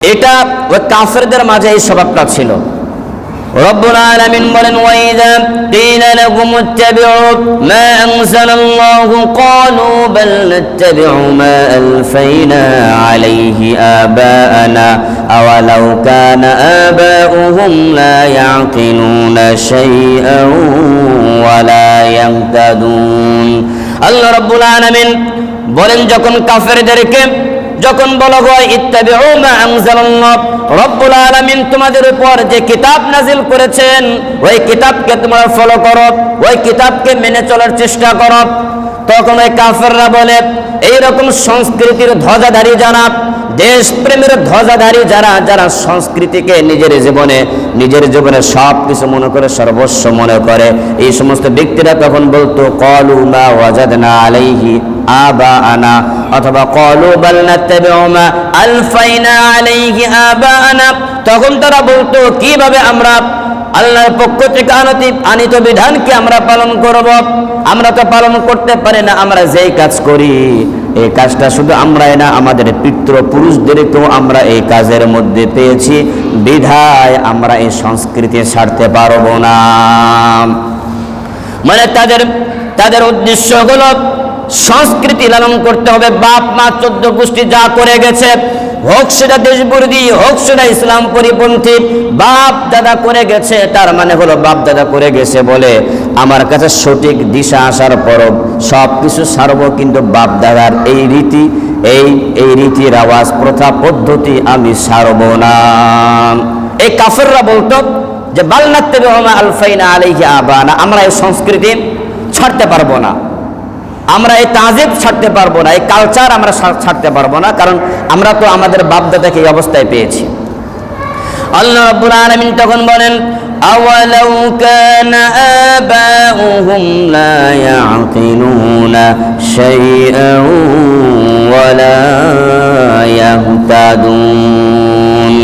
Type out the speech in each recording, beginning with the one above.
এটা ওই কাফেরদের মাঝে এই স্বভাবটা ছিল রব্বুল আলামিন বলেন ওয়াইদা قيل لهم اتبعوا ما أنزل الله قالوا بل نتبع ما ألفينا عليه آباءنا أولو كان آباؤهم لا يعقلون شيئا ولا يهتدون আল্লাহ রব্বুল আলামিন বলেন যখন কাফেরদেরকে যখন বলা হয় আনজালাল্লাহ রব্বুল আলমিন তোমাদের উপর যে কিতাব নাজিল করেছেন, ওই কিতাবকে তোমরা ফলো করো, ওই কিতাবকে মেনে চলার চেষ্টা করো। তখন ওই কাফেররা বলে, এইরকম সংস্কৃতির ধ্বজাধারী যারা দেশপ্রেমের ধ্বজাধারী যারা যারা সংস্কৃতিকে নিজের জীবনে নিজের জীবনে সব কিছু মনে করে, সর্বস্ব মনে করে, এই সমস্ত ব্যক্তিরা তখন বলতো, কলু মা ওয়াজাদনা আলাইহি আবা আনা অথবা, কলু বাল নাত্তাবিউ মা আলফাইনা আলাইহি আবা আনা তখন তারা বলতো, কীভাবে আমরা আল্লাহর পক্ষ থেকে আনতি, আনিত বিধানকে আমরা পালন করব? আমরা তো পালন করতে পারি না, আমরা যেই কাজ করি এই কাজটা শুধু আমরাই না, আমাদের পিতৃ পুরুষদেরকেও আমরা এই কাজের মধ্যে পেয়েছি। বিধায় আমরা এই সংস্কৃতি ছাড়তে পারব না। মানে তাদের তাদের উদ্দেশ্য হলো সংস্কৃতি লালন করতে হবে। বাপ, মা, চোদ্দ গোষ্ঠী যা করে গেছে, হোক সেটা দেশবিরোধী হোক সেটা ইসলাম পরিপন্থী, বাপ দাদা করে গেছে, তার মানে হলো বাপ দাদা করে গেছে বলে আমার কাছে সঠিক দিশা আসার পরও সব কিছু সারব কিন্তু বাপ দাদার এই রীতি, এই এই রীতির আওয়াজ, প্রথা পদ্ধতি আমি সারব না। এই কাফেররা বলতো যে, বালনাত্তে আলফাইনা আলাইহি আবানা আমরা এই সংস্কৃতি ছাড়তে পারব না। আমরা এই তাজিব ছাড়তে পারব না, এই কালচার আমরা ছাড়তে পারব না, কারণ আমরা তো আমাদের বাপদাদাকে এই অবস্থায় পেয়েছি। আল্লাহ রাব্বুল আলামিন তখন বলেন, আওয়ালাউ কানা আবাউহুম লা ইয়াকিলুনা শাইআন ওয়ালা ইয়াহতাদুন।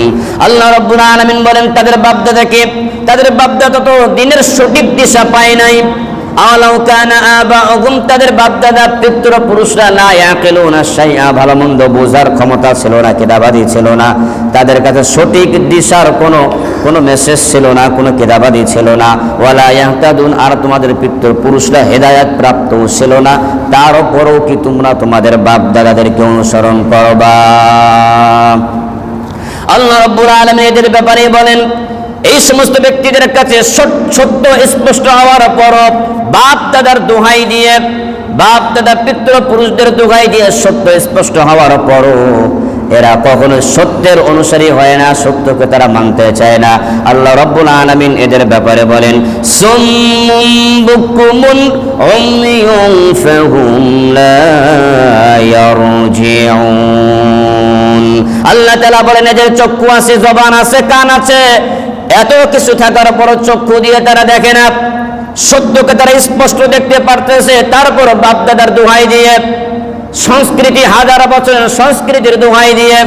আল্লাহ রাব্বুল আলামিন বলেন, তাদের বাপদাদাকে, তাদের বাপদাদা তো দিনের সঠিক দিশা পায় নাই। আলাউ কানা আবাউহুম তাদের বাপদাদা, পিতৃ পুরুষরা লা ইয়াকিলুনা শাইআ, ভালো মন্দ বোঝার ক্ষমতা ছিল না কিতাবাদি ছিল না। তাদের কাছে সঠিক দিশার কোনো কোনো মেসেজ ছিল না, কোনো কিতাবাদি ছিল না। ওয়ালা ইয়াহতাদুন, আর তোমাদের পিতৃ পুরুষরা হেদায়েত প্রাপ্ত ছিল না। তার উপরও কি তোমরা তোমাদের বাপ দাদাদেরকে অনুসরণ করবা? আল্লাহ রব্বুল আলামিন এদের ব্যাপারে বলেন এই সমস্ত ব্যক্তিদের কাছে সত- সত্য স্পষ্ট হওয়ার পর বাপ দাদার দোহাই দিয়ে, বাপ দাদা পিতৃ পুরুষদের দোহাই দিয়ে সত্য স্পষ্ট হওয়ার পরও এরা কখনো সত্যের অনুসারী হয় না, সত্যকে তারা মানতে চায় না। আল্লাহ রব্বুল আলামিন এদের ব্যাপারে বলেন আল্লাহ তাআলা বলেন, এদের চক্ষু আছে, জবান আছে, কান আছে। এত কিছু থাকার পর চক্ষু দিয়ে তারা দেখে না। সত্যকে তারা স্পষ্ট দেখতে পারতেছে। তারপর বাপ দাদার দোহাই দিয়ে, সংস্কৃতি হাজার বছরের সংস্কৃতির দোহাই দিয়ে,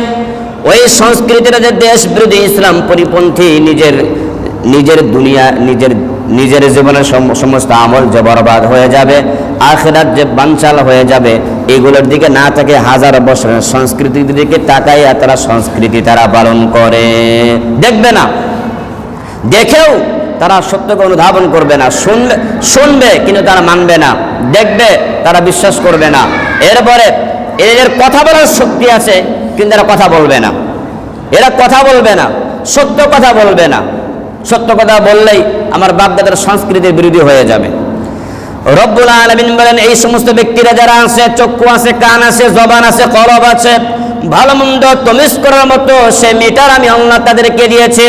ওই সংস্কৃতির যে দেশ বিরোধী ইসলাম পরিপন্থী নিজের নিজের দুনিয়া, নিজের নিজের জীবনের সমস্ত আমল যে বরবাদ হয়ে যাবে, আখেরাত যে বাঞ্চাল হয়ে যাবে, এগুলোর দিকে না থাকে হাজার বছরের সংস্কৃতির দিকে তাকাইয়া তারা সংস্কৃতি তারা পালন করে। দেখবে না দেখেও তারা সত্যকে অনুধাবন করবে না শুনবে শুনবে কিন্তু তারা মানবে না, দেখবে তারা বিশ্বাস করবে না। এরপরে এদের কথা বলার শক্তি আছে কিন্তু এরা কথা বলবে না। এরা কথা বলবে না, সত্য কথা বলবে না। সত্য কথা বললেই আমার বাপদাদার সংস্কৃতির বিরোধী হয়ে যাবে। রব্বুল আলমিন বলেন, এই সমস্ত ব্যক্তিরা যারা আছে, চক্ষু আছে, কান আছে, জবান আছে, কলব আছে ভালো মন্দ তমিস করার মতো সে মিটার আমি আল্লাহ তাদেরকে দিয়েছি,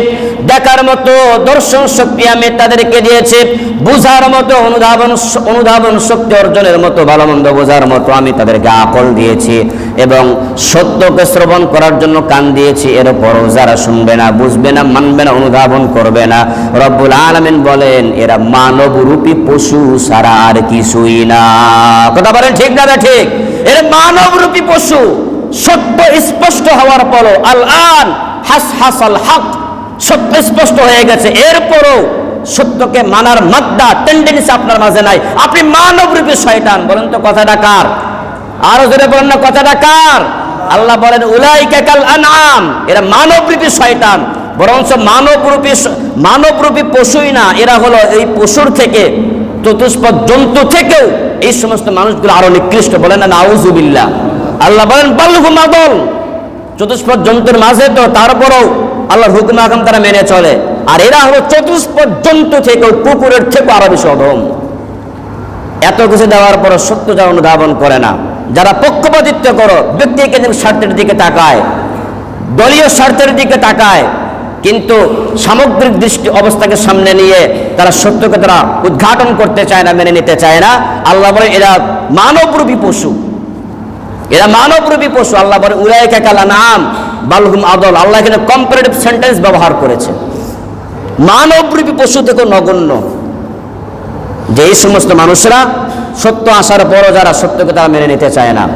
দেখার মতো, দর্শন শক্তি আমি তাদেরকে দিয়েছি, বুঝার মতো, অনুধাবন অনুধাবন শক্তি অর্জনের মতো, ভালো মন্দ বোঝার মতো আমি তাদেরকে আকল দিয়েছি এবং সত্যকে শ্রবণ করার জন্য কান দিয়েছি এর পরও যারা শুনবে না, বুঝবে না, মানবে না, অনুধাবন করবে না, রব্বুল আলমিন বলেন, এরা মানব রূপী পশু ছাড়া আর কিছুই না। কথা বলেন ঠিক না ঠিক? এরা মানব রূপী পশু। সত্য স্পষ্ট হওয়ার পরও আল আন হাস হাসাল হক সত্য স্পষ্ট হয়ে গেছে। এরপরও সত্যকে মানার মাদ্দা টেন্ডেন্সি আপনার মাঝে নাই। আপনি মানব রূপী শয়তান, বলেন তো কথাটা কার? আরও জোরে বলেন না, কথাটা কার? আল্লাহ বলেন, উলাইকা কাল আনআম এরা মানবরূপী শয়তান। বরঞ্চ মানবরূপী স- মানবরূপী পশুই না, এরা হলো এই পশুর থেকে, চতুষ্পদ জন্তু থেকেও এই সমস্ত মানুষগুলো আরও নিকৃষ্ট। বলেন না, নাউজুবিল্লাহ। আল্লাহ বলেন বাল্লুহুম আদল চতুষ্পদ জন্তুর মাঝে তো তারপরও আল্লাহর হুকুম আকাম তারা মেনে চলে। আর এরা হলো চতুষ্পদ জন্তু থেকেও কুকুরের থেকে আরও বেশি এত কিছু দেওয়ার পর সত্য যা অনুধাবন করে না, যারা পক্ষপাতিত্ব করো ব্যক্তিকেন্দ্রিক স্বার্থের দিকে তাকায়, দলীয় স্বার্থের দিকে তাকায়, কিন্তু সামগ্রিক দৃষ্টি অবস্থাকে সামনে নিয়ে তারা সত্যকে তারা উদ্ঘাটন করতে চায় না, মেনে নিতে চায় না। আল্লাহ বলে এরা মানবরূপী পশু। এরা মানবরূপী পশু, আল্লাহ বলে উলায়কা কালা নাম বালহুম আদল। আল্লাহ এখানে কম্পারেটিভ সেন্টেন্স ব্যবহার করেছে। মানবরূপী পশু থেকে নগণ্য। যে এই সমস্ত মানুষরা সত্য আসার পরও যারা সত্যকে তারা মেনে নিতে চায় না।